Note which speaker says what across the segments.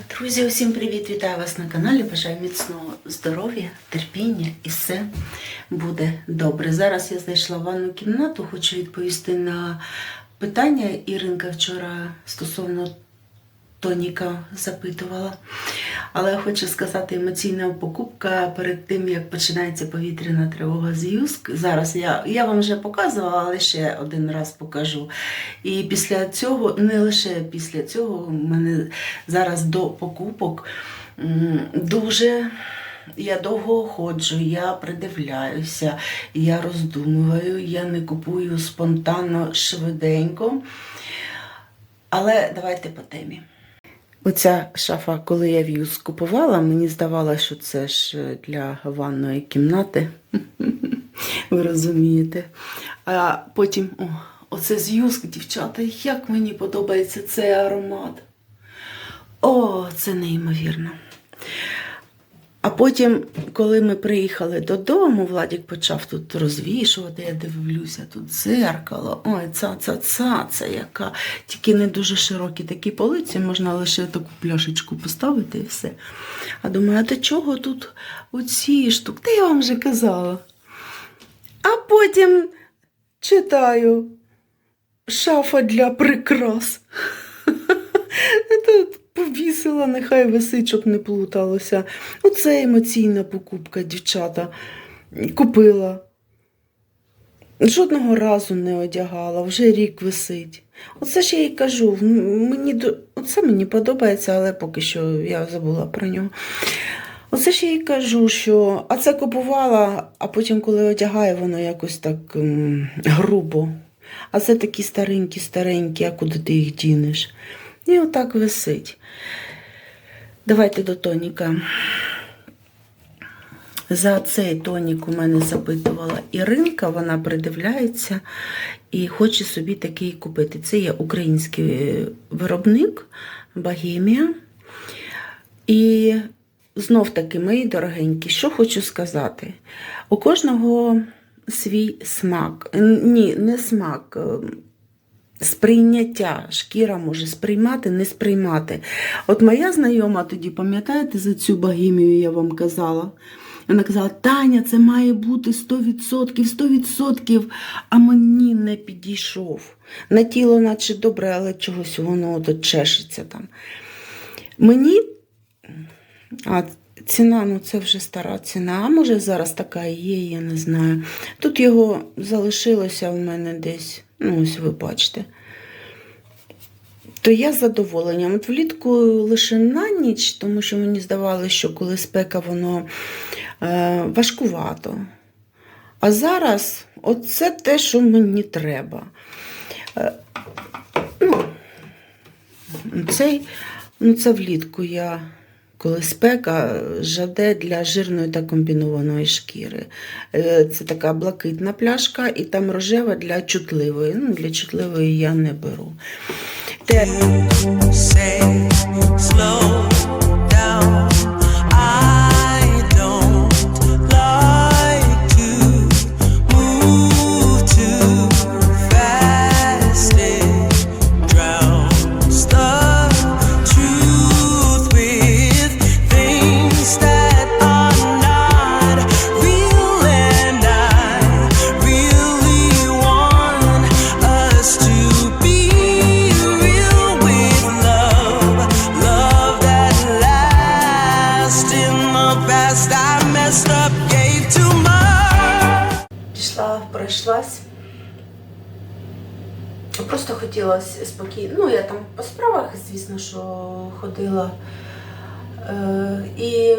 Speaker 1: Друзі, усім привіт! Вітаю вас на каналі. Бажаю міцного здоров'я, терпіння і все буде добре. Зараз я зайшла в ванну кімнату, хочу відповісти на питання. Іринка вчора стосовно тоніка запитувала. Але хочу сказати, емоційна покупка перед тим, як починається повітряна тривога з Юск. Зараз я, я вам вже показувала, але ще один раз покажу. І після цього, не лише після цього, в мене зараз до покупок дуже. Я довго ходжу, я придивляюся, я роздумую, я не купую спонтанно швиденько. Але давайте по темі. Оця шафа, коли я в'юз купувала, мені здавалося, що це ж для ванної кімнати. Ви розумієте. А потім, о, оце з юск, дівчата, як мені подобається цей аромат. О, це неймовірно. А потім, коли ми приїхали додому, Владік почав тут розвішувати, я дивлюся, тут дзеркало. Ой, ця ця ця ця яка. Тільки не дуже широкі такі полиці, можна лише таку пляшечку поставити і все. А думаю, а до чого тут оці штуки? Та я вам вже казала. А потім читаю шафа для прикрас. Тут повісила, нехай висить, щоб не плуталося. Оце емоційна покупка, дівчата. Купила. Жодного разу не одягала, вже рік висить. Оце ж я їй кажу, мені, оце мені подобається, але поки що я забула про нього. Оце ж я їй кажу, що а це купувала, а потім, коли одягаю, воно якось так грубо. А це такі старенькі, старенькі, а куди ти їх дінеш? І отак висить. Давайте до тоніка. За цей тонік у мене запитувала Іринка, вона придивляється і хоче собі такий купити. Це є український виробник Богемія. І знов таки, мої дорогенькі, що хочу сказати. У кожного свій смак. Ні, не смак. Сприйняття. Шкіра може сприймати, не сприймати. От моя знайома тоді, пам'ятаєте, за цю богемію я вам казала? Вона казала, Таня, це має бути 100%, 100%, а мені не підійшов. На тіло, наче добре, але чогось воно от чешеться там. Мені, а ціна, ну це вже стара ціна, а може зараз така є, я не знаю. Тут його залишилося в мене десь, ну ось ви бачите. То я з задоволенням. От влітку лише на ніч, тому що мені здавалося, що коли спека, воно е, важкувато. А зараз оце те, що мені треба. Е, ну, цей, ну, це влітку я, коли спека, жаде для жирної та комбінованої шкіри. Е, Це така блакитна пляшка, і там рожева для чутливої. Ну, для чутливої я не беру. Те, Хотілося спокійно. Ну, я там по справах, звісно, що ходила. Е, і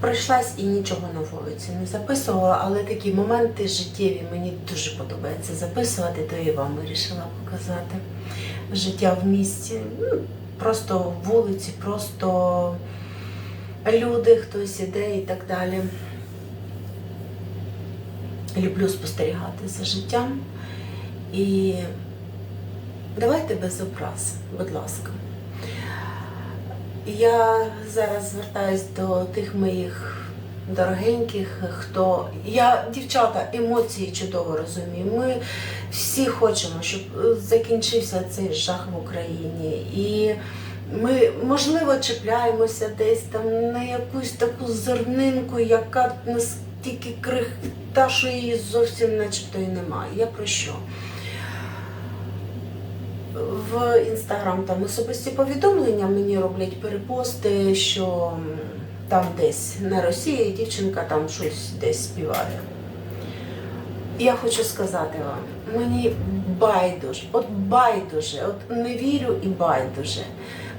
Speaker 1: пройшлась і нічого нового це не записувала, але такі моменти життєві мені дуже подобається записувати, то і вам вирішила показати. Життя в місті, ну, просто вулиці, просто люди, хтось іде і так далі. Люблю спостерігати за життям. І давайте без образ, будь ласка. Я зараз звертаюсь до тих моїх дорогеньких, хто. Я, дівчата, емоції чудово розумію. Ми всі хочемо, щоб закінчився цей жах в Україні. І Ми, можливо, чіпляємося десь там на якусь таку зернинку, яка настільки крихта, що її зовсім начебто і немає. Я про що? В інстаграм там особисті повідомлення мені роблять перепости, що там десь на Росії дівчинка там щось десь співає. Я хочу сказати вам, мені байдуже, от байдуже, от не вірю і байдуже.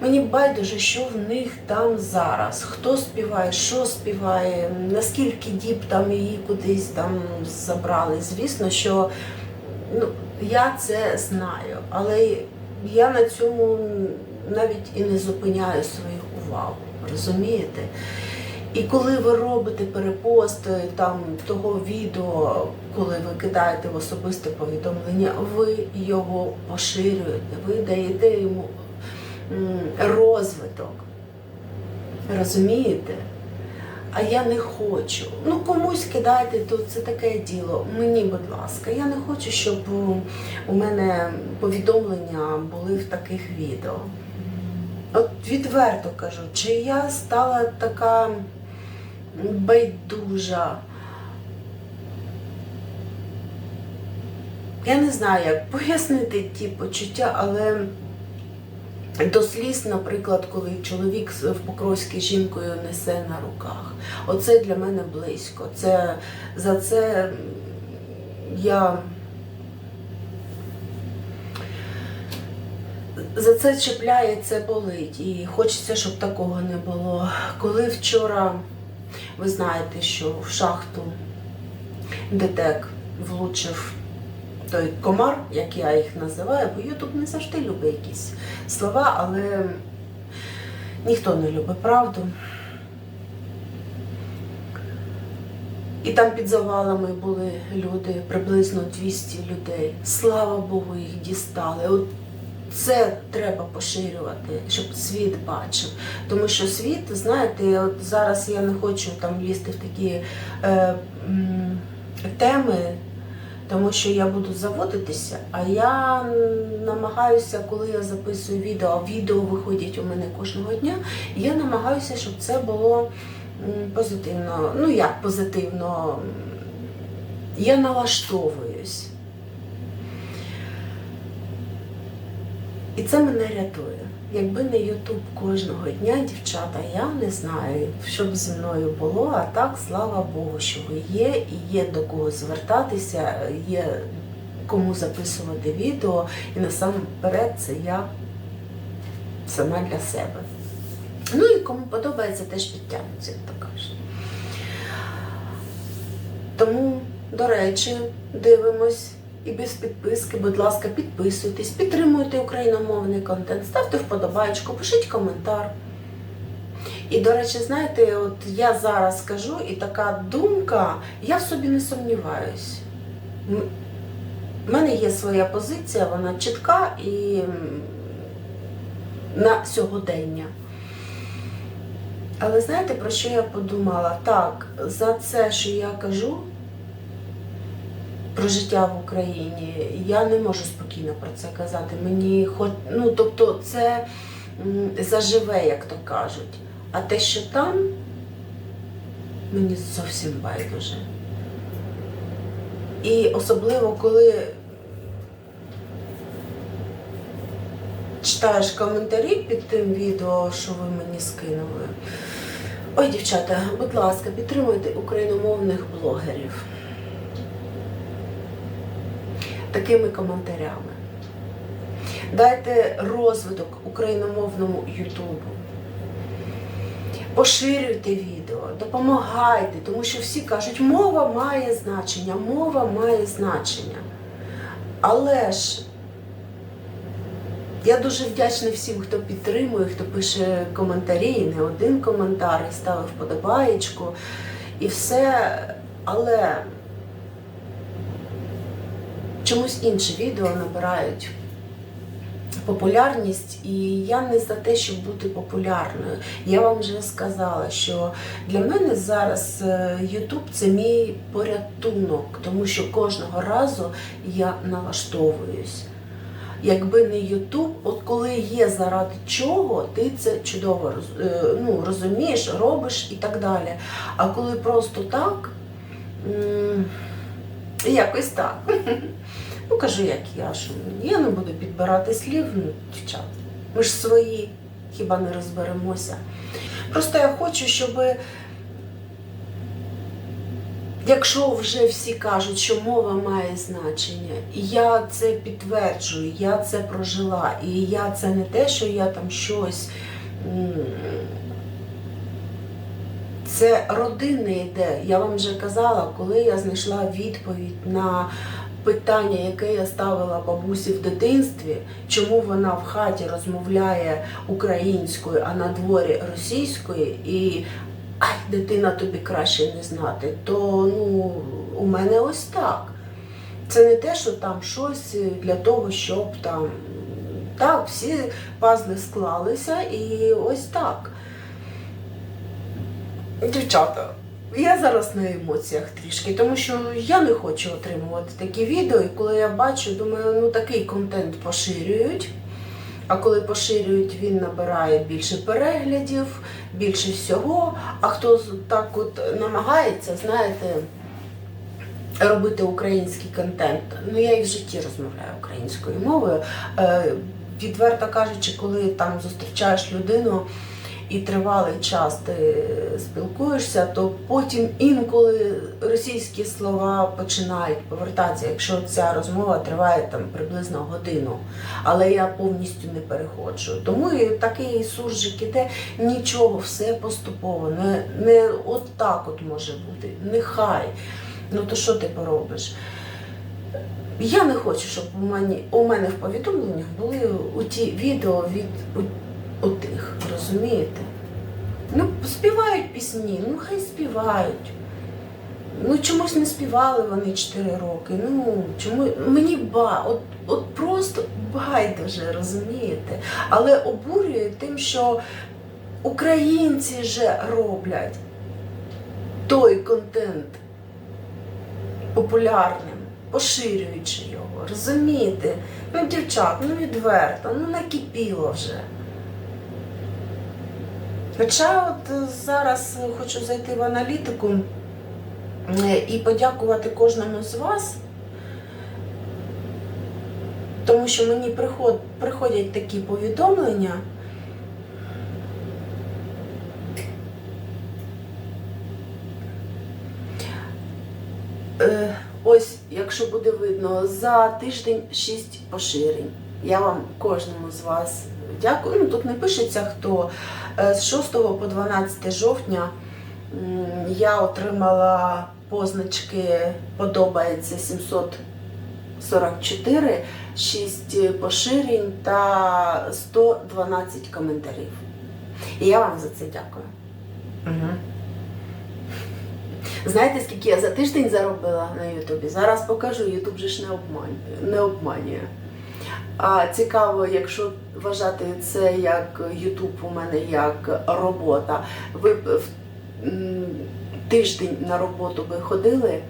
Speaker 1: Мені байдуже, що в них там зараз, хто співає, що співає, наскільки діб там її кудись там забрали. Звісно, що ну, я це знаю, але я на цьому навіть і не зупиняю свою увагу. Розумієте? І коли ви робите перепости там того відео, коли ви кидаєте в особисте повідомлення, ви його поширюєте, ви даєте йому розвиток. Розумієте? А я не хочу. Ну комусь кидайте, то це таке діло. Мені, будь ласка, я не хочу, щоб у- у мене повідомлення були в таких відео. От відверто кажу, чи я стала така байдужа. Я не знаю, як пояснити ті почуття, але до сліз, наприклад, коли чоловік в Покровській жінкою несе на руках. Оце для мене близько. Це, за це я за це чіпляє, це болить. І хочеться, щоб такого не було. Коли вчора, ви знаєте, що в шахту ДТЕК влучив той комар, як я їх називаю, бо Ютуб не завжди любить якісь слова, але ніхто не любить правду. І там під завалами були люди, приблизно 200 людей. Слава Богу, їх дістали. От це треба поширювати, щоб світ бачив. Тому що світ, знаєте, от зараз я не хочу там лізти в такі е, м, теми, тому що я буду заводитися, а я намагаюся, коли я записую відео, а відео виходять у мене кожного дня, я намагаюся, щоб це було позитивно. Ну як позитивно? Я налаштовуюсь. І це мене рятує. Якби не Ютуб кожного дня, дівчата, я не знаю, що б зі мною було, а так, слава Богу, що ви є, і є до кого звертатися, є кому записувати відео, і насамперед це я сама для себе. Ну і кому подобається, теж підтягнуться, як то кажуть. Тому, до речі, дивимось і без підписки, будь ласка, підписуйтесь, підтримуйте україномовний контент, ставте вподобайку, пишіть коментар. І, до речі, знаєте, от я зараз скажу, і така думка, я в собі не сумніваюсь. У мене є своя позиція, вона чітка і на сьогодення. Але знаєте, про що я подумала? Так, за це, що я кажу про життя в Україні, я не можу спокійно про це казати. Мені хоч, ну, тобто, це заживе, як то кажуть. А те, що там, мені зовсім байдуже. І особливо, коли читаєш коментарі під тим відео, що ви мені скинули. Ой, дівчата, будь ласка, підтримуйте україномовних блогерів такими коментарями. Дайте розвиток україномовному Ютубу. Поширюйте відео, допомагайте, тому що всі кажуть, мова має значення, мова має значення. Але ж я дуже вдячна всім, хто підтримує, хто пише коментарі, і не один коментар, і ставив подобаєчку, і все. Але чомусь інші відео набирають популярність, і я не за те, щоб бути популярною. Я вам вже сказала, що для мене зараз е, YouTube це мій порятунок, тому що кожного разу я налаштовуюсь. якби не Ютуб, от коли є заради чого, ти це чудово е, ну, розумієш, робиш і так далі. А коли просто так, якось так. Ну, кажу, як я, що я не буду підбирати слів, ну, дівчат. Ми ж свої, хіба не розберемося. Просто я хочу, щоб Якщо вже всі кажуть, що мова має значення, і я це підтверджую, я це прожила, і я це не те, що я там щось. Це родинне йде. Я вам вже казала, коли я знайшла відповідь на питання, яке я ставила бабусі в дитинстві, чому вона в хаті розмовляє українською, а на дворі російською, і ай, дитина тобі краще не знати, то ну, у мене ось так. Це не те, що там щось для того, щоб там. Так, всі пазли склалися і ось так. Дівчата, я зараз на емоціях трішки, тому що я не хочу отримувати такі відео, і коли я бачу, думаю, ну такий контент поширюють. А коли поширюють, він набирає більше переглядів, більше всього. А хто так от намагається, знаєте, робити український контент, ну я і в житті розмовляю українською мовою. Е, відверто кажучи, коли там зустрічаєш людину і тривалий час ти спілкуєшся, то потім інколи російські слова починають повертатися, якщо ця розмова триває там приблизно годину. Але я повністю не переходжу. Тому і такий суржик іде, нічого, все поступово. Не, не от так от може бути. Нехай. Ну то що ти поробиш? Я не хочу, щоб у мене, у мене в повідомленнях були у ті відео від у розумієте? Ну, співають пісні, ну хай співають. Ну, чомусь не співали вони 4 роки. Ну, чому мені ба, от, от просто байдуже, розумієте? Але обурює тим, що українці же роблять той контент популярним, поширюючи його. Розумієте? Ну, дівчат, ну відверто, ну накипіло вже. Хоча от е, зараз хочу зайти в аналітику е, і подякувати кожному з вас, тому що мені приходять такі повідомлення. Е, Ось, якщо буде видно, за тиждень 6 поширень. Я вам кожному з вас дякую. Ну, тут не пишеться хто. Е, З 6 по 12 жовтня я отримала позначки подобається 744, 6 поширень та 112 коментарів. І я вам за це дякую. Угу. Знаєте, скільки я за тиждень заробила на Ютубі? Зараз покажу, Ютуб же ж не обманює. Не обманює. А цікаво, якщо вважати це як Ютуб у мене як робота. Ви в тиждень на роботу ви ходили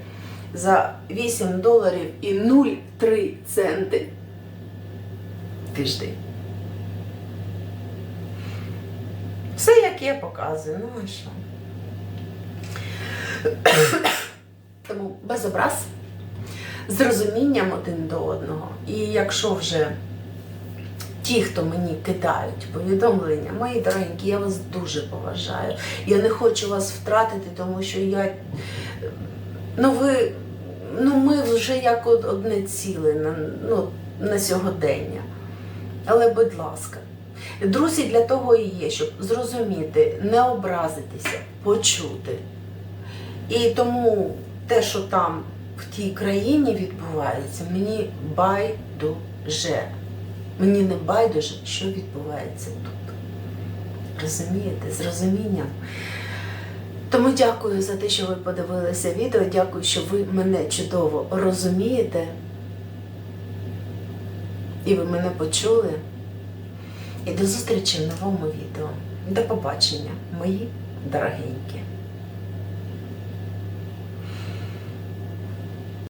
Speaker 1: за 8 доларів і 0,3 центи. Тиждень. Все як я показую, ну а що? Тому без образ, з розумінням один до одного. І якщо вже ті, хто мені кидають повідомлення, мої дорогенькі, я вас дуже поважаю. Я не хочу вас втратити, тому що я. Ну, ви, ну ми вже як одне ціле на, ну, на сьогодення. Але, будь ласка, друзі для того і є, щоб зрозуміти, не образитися, почути. І тому те, що там в тій країні відбувається, мені байдуже. Мені не байдуже, що відбувається тут. Розумієте? З розумінням. Тому дякую за те, що ви подивилися відео. Дякую, що ви мене чудово розумієте. І ви мене почули. І до зустрічі в новому відео. До побачення, мої дорогенькі.